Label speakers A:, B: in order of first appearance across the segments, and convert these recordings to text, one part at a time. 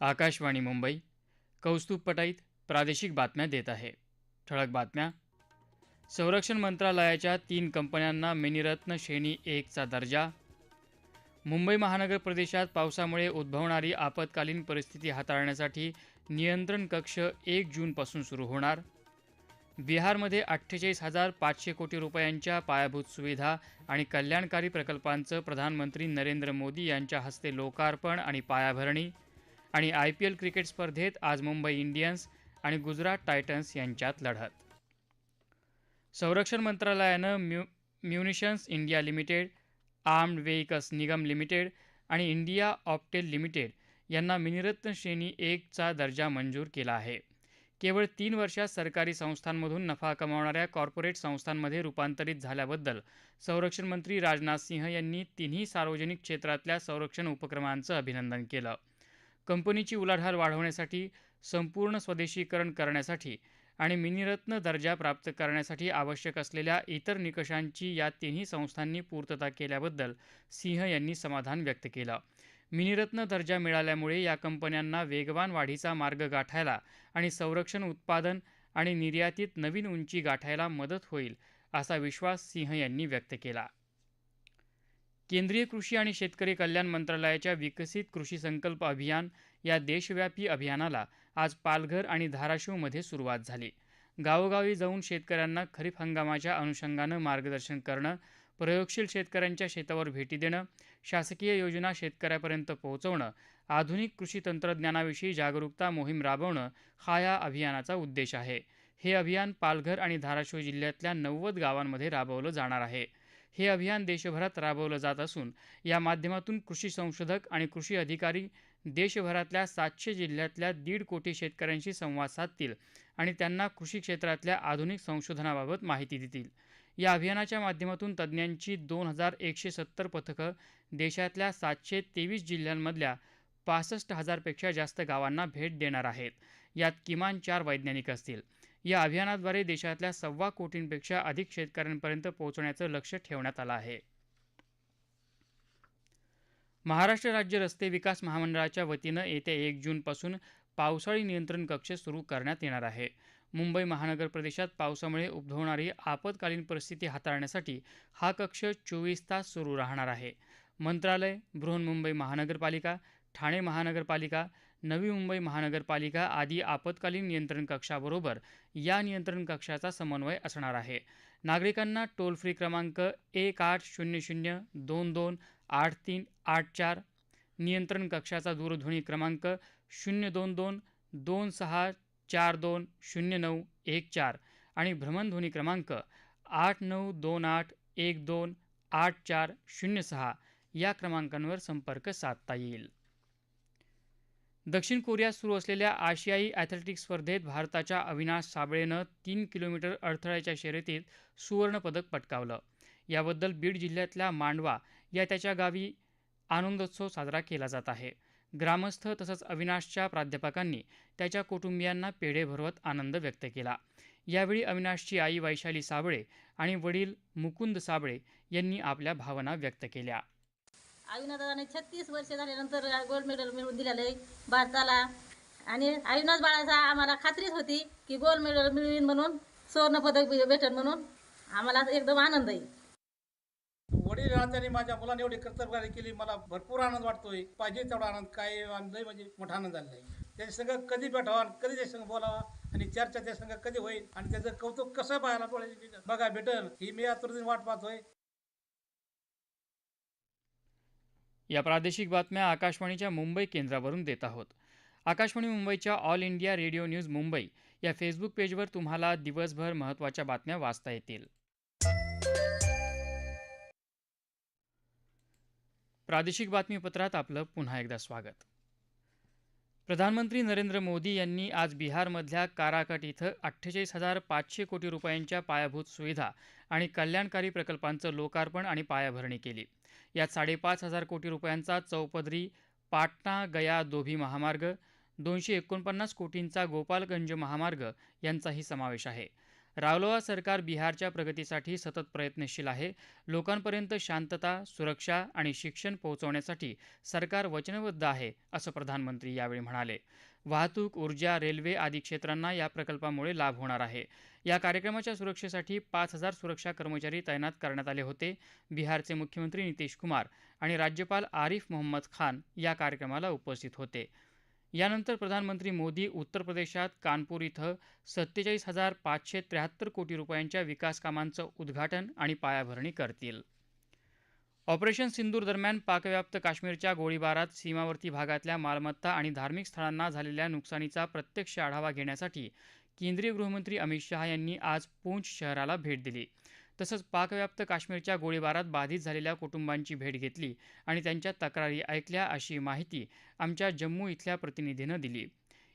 A: आकाशवाणी मुंबई कौस्तुभ पटाईत प्रादेशिक बातम्या देत आहे. ठळक बातम्या. संरक्षण मंत्रालयाच्या तीन कंपन्यांना मिनिरत्न श्रेणी एकचा दर्जा. मुंबई महानगर प्रदेशात पावसामुळे उद्भवणारी आपत्कालीन परिस्थिती हाताळण्यासाठी नियंत्रण कक्ष एक जूनपासून सुरू होणार. बिहारमध्ये अठ्ठेचाळीस हजार पाचशे कोटी रुपयांच्या पायाभूत सुविधा आणि कल्याणकारी प्रकल्पांचं प्रधानमंत्री नरेंद्र मोदी यांच्या हस्ते लोकार्पण आणि पायाभरणी आणि आय पी एल क्रिकेट स्पर्धेत आज मुंबई इंडियन्स आणि गुजरात टायटन्स यांच्यात लढत. संरक्षण मंत्रालयानं mu munitions India limited armoured vehicles Nigam limited आणि इंडिया ऑप्टेल लिमिटेड यांना मिनिरत्न श्रेणी एकचा दर्जा मंजूर केला आहे. केवळ तीन वर्षात सरकारी संस्थांमधून नफा कमावणाऱ्या कॉर्पोरेट संस्थांमध्ये रूपांतरित झाल्याबद्दल संरक्षण मंत्री राजनाथ सिंह यांनी तिन्ही सार्वजनिक क्षेत्रातल्या संरक्षण उपक्रमांचं अभिनंदन केलं. कंपनीची उलाढाल वाढवण्यासाठी संपूर्ण स्वदेशीकरण करण्यासाठी आणि मिनिरत्न दर्जा प्राप्त करण्यासाठी आवश्यक असलेल्या इतर निकषांची या तिन्ही संस्थांनी पूर्तता केल्याबद्दल सिंह यांनी समाधान व्यक्त केलं. मिनिरत्न दर्जा मिळाल्यामुळे या कंपन्यांना वेगवान वाढीचा मार्ग गाठायला आणि संरक्षण उत्पादन आणि निर्यातीत नवीन उंची गाठायला मदत होईल असा विश्वास सिंह यांनी व्यक्त केला. केंद्रीय कृषी आणि शेतकरी कल्याण मंत्रालयाच्या विकसित कृषी संकल्प अभियान या देशव्यापी अभियानाला आज पालघर आणि धाराशिवमध्ये सुरुवात झाली. गावोगावी जाऊन शेतकऱ्यांना खरीप हंगामाच्या अनुषंगानं मार्गदर्शन करणं प्रयोगशील शेतकऱ्यांच्या शेतावर भेटी देणं शासकीय योजना शेतकऱ्यापर्यंत पोहोचवणं आधुनिक कृषी तंत्रज्ञानाविषयी जागरूकता मोहीम राबवणं हा या अभियानाचा उद्देश आहे. हे अभियान पालघर आणि धाराशिव जिल्ह्यातल्या नव्वद गावांमध्ये राबवलं जाणार आहे. हे अभियान देशभरात राबवलं जात असून या माध्यमातून कृषी संशोधक आणि कृषी अधिकारी देशभरातल्या सातशे जिल्ह्यातल्या दीड कोटी शेतकऱ्यांशी संवाद साधतील आणि त्यांना कृषी क्षेत्रातल्या आधुनिक संशोधनाबाबत माहिती देतील. या अभियानाच्या माध्यमातून तज्ज्ञांची दोन हजार एकशे सत्तर पथकं देशातल्या सातशे तेवीस जिल्ह्यांमधल्या पासष्ट हजारपेक्षा जास्त गावांना भेट देणार आहेत. यात किमान चार वैज्ञानिक असतील. या अभियानाद्वारे देशातल्या सव्वा कोटींपेक्षा अधिक शेतकऱ्यांपर्यंत पोहोचण्याचं लक्ष ठेवण्यात आलं आहे. महाराष्ट्र राज्य रस्ते विकास महामंडळाच्या वतीनं येत्या एक जूनपासून पावसाळी नियंत्रण कक्ष सुरू करण्यात येणार आहे. मुंबई महानगर प्रदेशात पावसामुळे उद्भवणारी आपत्कालीन परिस्थिती हाताळण्यासाठी हा कक्ष चोवीस तास सुरू राहणार आहे. मंत्रालय बृहन्मुंबई महानगरपालिका ठाणे महानगरपालिका नवी मुंबई महानगरपालिका आदी आपत्कालीन नियंत्रण कक्षाबरोबर या नियंत्रण कक्षाचा समन्वय असणार आहे. नागरिकांना टोल फ्री क्रमांक एक आठ शून्य शून्य दोन दोन आठ तीन आठ चार नियंत्रण कक्षाचा दूरध्वनी क्रमांक शून्य दोन दोन दोन सहा चार दोन शून्य नऊ एक चार आणि भ्रमणध्वनी क्रमांक आठ नऊ दोन आठ एक दोन आठ चार शून्य सहा या क्रमांकांवर संपर्क साधता येईल. दक्षिण कोरियात सुरू असलेल्या आशियाई ॲथलेटिक्स स्पर्धेत भारताच्या अविनाश साबळेनं तीन किलोमीटर अडथळ्याच्या शर्यतीत सुवर्णपदक पटकावलं. याबद्दल बीड जिल्ह्यातल्या मांडवा या त्याच्या गावी आनंदोत्सव साजरा केला जात आहे. ग्रामस्थ तसंच अविनाशच्या प्राध्यापकांनी त्याच्या कुटुंबियांना पेढे भरवत आनंद व्यक्त केला. यावेळी अविनाशची आई वैशाली साबळे आणि वडील मुकुंद साबळे यांनी आपल्या भावना व्यक्त केल्या.
B: अविनादाने छत्तीस वर्ष झाल्यानंतर गोल्ड मेडल मिळवून दिलेलं आहे भारताला. आणि अविनाश बाळाचा आम्हाला खात्रीच होती की गोल्ड मेडल मिळवीन म्हणून सुवर्ण पदक भेटन म्हणून. आम्हाला एकदम आनंद आहे.
C: वडील त्यांनी माझ्या मुलाने एवढी कर्तबगारी केली मला भरपूर आनंद वाटतोय. पाहिजे तेवढा आनंद काय आनंद म्हणजे मोठा आनंद झालेला आहे. त्याच्या संग कधी भेटावा कधी त्या संग बोलावा आणि चर्चा त्या संग कधी होईल आणि त्याचं कौतुक कसं पाहायला बघा भेटल. ही मी आतुरतेने वाट पाहतोय.
A: या प्रादेशिक बातम्या आकाशवाणीच्या मुंबई केंद्रावरून देत आहोत. आकाशवाणी मुंबईच्या All India Radio news Mumbai या फेसबुक पेजवर तुम्हाला दिवसभर महत्त्वाच्या बातम्या वाचता येतील. प्रादेशिक बातमीपत्रात आपलं पुन्हा एकदा स्वागत. प्रधानमंत्री नरेंद्र मोदी यांनी आज बिहारमधल्या काराकट इथं अठ्ठेचाळीस हजार पाचशे कोटी रुपयांच्या पायाभूत सुविधा आणि कल्याणकारी प्रकल्पांचं लोकार्पण आणि पायाभरणी केली. यात साडेपाच हजार कोटी रुपयांचा चौपदरी पाटणा गया दोभी महामार्ग दोनशे एकोणपन्नास कोटींचा गोपालगंज महामार्ग यांचाही समावेश आहे. रावलोवा सरकार बिहारच्या प्रगतीसाठी सतत प्रयत्नशील आहे. लोकांपर्यंत शांतता सुरक्षा आणि शिक्षण पोहोचवण्यासाठी सरकार वचनबद्ध आहे असं प्रधानमंत्री यावेळी म्हणाले. वाहतूक ऊर्जा रेल्वे आदी क्षेत्रांना या प्रकल्पामुळे लाभ होणार आहे. या कार्यक्रमाच्या सुरक्षेसाठी पाच हजार सुरक्षा कर्मचारी तैनात करण्यात आले होते. बिहारचे मुख्यमंत्री नितीश कुमार आणि राज्यपाल आरिफ मोहम्मद खान या कार्यक्रमाला उपस्थित होते. यानंतर प्रधानमंत्री मोदी उत्तर प्रदेशात कानपूर इथं सत्तेचाळीस हजार पाचशे त्र्याहत्तर कोटी रुपयांच्या विकास कामांचं उद्घाटन आणि पायाभरणी करतील. ऑपरेशन सिंदूर दरम्यान पाकव्याप्त काश्मीरच्या गोळीबारात सीमावर्ती भागातल्या मालमत्ता आणि धार्मिक स्थळांना झालेल्या नुकसानीचा प्रत्यक्ष आढावा घेण्यासाठी केंद्रीय गृहमंत्री अमित शहा यांनी आज पूंछ शहराला भेट दिली. तसंच पाकव्याप्त काश्मीरच्या गोळीबारात बाधित झालेल्या कुटुंबांची भेट घेतली आणि त्यांच्या तक्रारी ऐकल्या अशी माहिती आमच्या जम्मू इथल्या प्रतिनिधीनं दिली.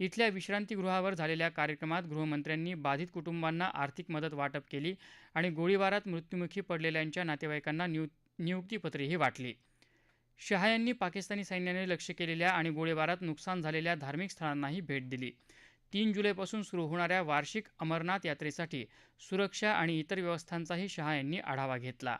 A: इथल्या विश्रांतीगृहावर झालेल्या कार्यक्रमात गृहमंत्र्यांनी बाधित कुटुंबांना आर्थिक मदत वाटप केली आणि गोळीबारात मृत्युमुखी पडलेल्यांच्या नातेवाईकांना न्यू नियुक्तीपत्रे ही वाटली. शहा यांनी पाकिस्तानी सैन्याने लक्ष केलेल्या आणि गोळीबारात नुकसान झालेल्या धार्मिक स्थळांनाही भेट दिली. तीन जुलैपासून सुरू होणाऱ्या वार्षिक अमरनाथ यात्रेसाठी सुरक्षा आणि इतर व्यवस्थांचाही शहा यांनी आढावा घेतला.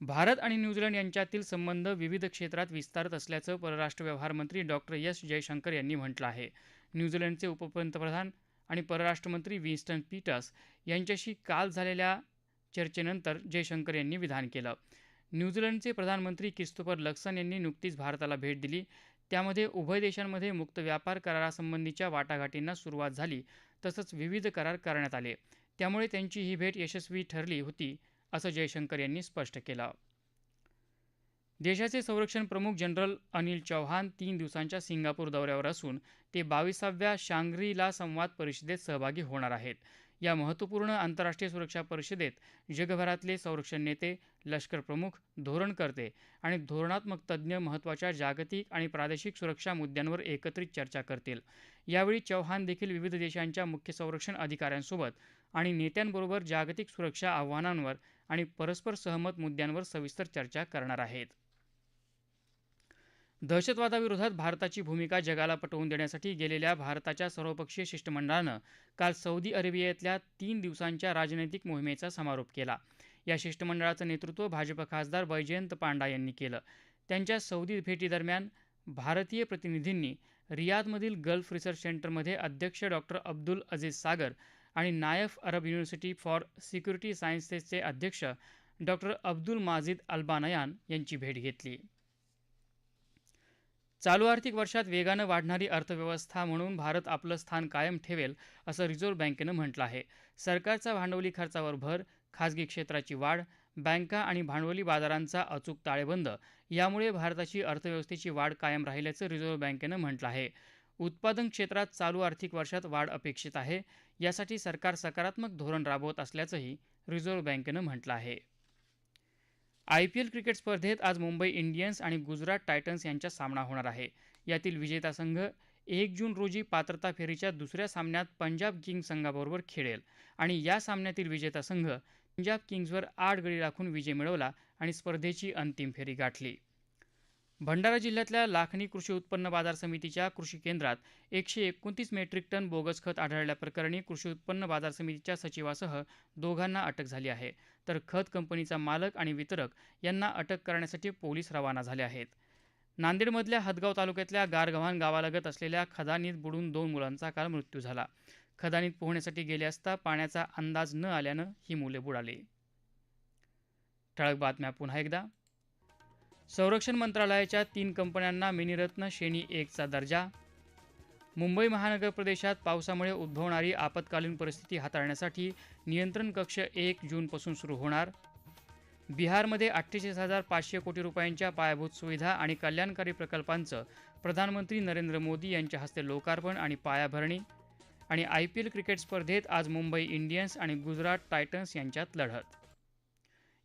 A: भारत आणि न्यूझीलंड यांच्यातील संबंध विविध क्षेत्रात विस्तारत असल्याचं परराष्ट्र व्यवहार मंत्री डॉक्टर एस जयशंकर यांनी म्हटलं आहे. न्यूझीलंडचे उपपंतप्रधान आणि परराष्ट्रमंत्री विन्स्टन पीटर्स यांच्याशी काल झालेल्या चर्चेनंतर जयशंकर यांनी विधान केलं. न्यूझीलंडचे प्रधानमंत्री क्रिस्तोफर लक्सन यांनी नुकतीच भारताला भेट दिली. त्यामध्ये उभय देशांमध्ये मुक्त व्यापार करारासंबंधीच्या वाटाघाटींना सुरुवात झाली तसंच विविध करार करण्यात आले. त्यामुळे त्यांची ही भेट यशस्वी ठरली होती असं जयशंकर यांनी स्पष्ट केलं. देशाचे संरक्षण प्रमुख जनरल अनिल चौहान तीन दिवसांच्या सिंगापूर दौऱ्यावर असून ते बावीसाव्या शांग्रीला संवाद परिषदेत सहभागी होणार आहेत. या महत्त्वपूर्ण आंतरराष्ट्रीय सुरक्षा परिषदेत जगभरातले संरक्षण नेते लष्कर प्रमुख धोरणकर्ते आणि धोरणात्मक तज्ज्ञ महत्त्वाच्या जागतिक आणि प्रादेशिक सुरक्षा मुद्द्यांवर एकत्रित चर्चा करतील. यावेळी चौहान देखील विविध देशांच्या मुख्य संरक्षण अधिकाऱ्यांसोबत आणि नेत्यांबरोबर जागतिक सुरक्षा आव्हानांवर आणि परस्पर सहमत मुद्द्यांवर सविस्तर चर्चा करणार आहेत. दहशतवादाविरोधात भारताची भूमिका जगाला पटवून देण्यासाठी गेलेल्या भारताच्या सर्वपक्षीय शिष्टमंडळानं काल सौदी अरेबियातल्या तीन दिवसांच्या राजनैतिक मोहिमेचा समारोप केला. या शिष्टमंडळाचं नेतृत्व भाजप खासदार वैजयंत पांडा यांनी केलं. त्यांच्या सौदी भेटीदरम्यान भारतीय प्रतिनिधींनी रियादमधील गल्फ रिसर्च सेंटरमध्ये अध्यक्ष डॉक्टर अब्दुल अजीज सागर आणि Naif Arab University for Security सायन्सेसचे अध्यक्ष डॉक्टर अब्दुल माजिद अल्बानयान यांची भेट घेतली. चालू आर्थिक वर्षात वेगानं वाढणारी अर्थव्यवस्था म्हणून भारत आपलं स्थान कायम ठेवेल असं रिझर्व्ह बँकेनं म्हटलं आहे. सरकारचा भांडवली खर्चावर भर खाजगी क्षेत्राची वाढ बँका आणि भांडवली बाजारांचा अचूक ताळेबंद यामुळे भारताची अर्थव्यवस्थेची वाढ कायम राहिल्याचं रिझर्व्ह बँकेनं म्हटलं आहे. उत्पादन क्षेत्रात चालू आर्थिक वर्षात वाढ अपेक्षित आहे यासाठी सरकार सकारात्मक धोरण राबवत असल्याचंही रिझर्व्ह बँकेनं म्हटलं आहे. आय पी एल क्रिकेट स्पर्धेत आज मुंबई इंडियन्स आणि गुजरात टायटन्स यांचा सामना होणार आहे. यातील विजेता संघ एक जून रोजी पात्रता फेरीच्या दुसऱ्या सामन्यात पंजाब किंग्ज संघाबरोबर खेळेल आणि या सामन्यातील विजेता संघ पंजाब किंग्जवर आठ गडी राखून विजय मिळवला आणि स्पर्धेची अंतिम फेरी गाठली. भंडारा जिल्ह्यातल्या लाखणी कृषी उत्पन्न बाजार समितीच्या कृषी केंद्रात एकशे एकोणतीस मेट्रिक टन बोगस खत आढळल्याप्रकरणी कृषी उत्पन्न बाजार समितीच्या सचिवासह दोघांना अटक झाली आहे. तर खत कंपनीचा मालक आणि वितरक यांना अटक करण्यासाठी पोलीस रवाना झाले आहेत. नांदेडमधल्या हदगाव तालुक्यातल्या गारगव्हाण गावालगत असलेल्या खदानीत बुडून दोन मुलांचा काल मृत्यू झाला. खदानीत पोहण्यासाठी गेले असता पाण्याचा अंदाज न आल्यानं ही मुले बुडाली. ठळक बातम्या पुन्हा एकदा. संरक्षण मंत्रालयाच्या तीन कंपन्यांना मिनिरत्न श्रेणी एकचा दर्जा. मुंबई महानगर प्रदेशात पावसामुळे उद्भवणारी आपत्कालीन परिस्थिती हाताळण्यासाठी नियंत्रण कक्ष एक जूनपासून सुरू होणार. बिहारमध्ये अठ्ठेचाळीस हजार पाचशे कोटी रुपयांच्या पायाभूत सुविधा आणि कल्याणकारी प्रकल्पांचं प्रधानमंत्री नरेंद्र मोदी यांच्या हस्ते लोकार्पण आणि पायाभरणी आणि आय पी एल क्रिकेट स्पर्धेत आज मुंबई इंडियन्स आणि गुजरात टायटन्स यांच्यात लढत.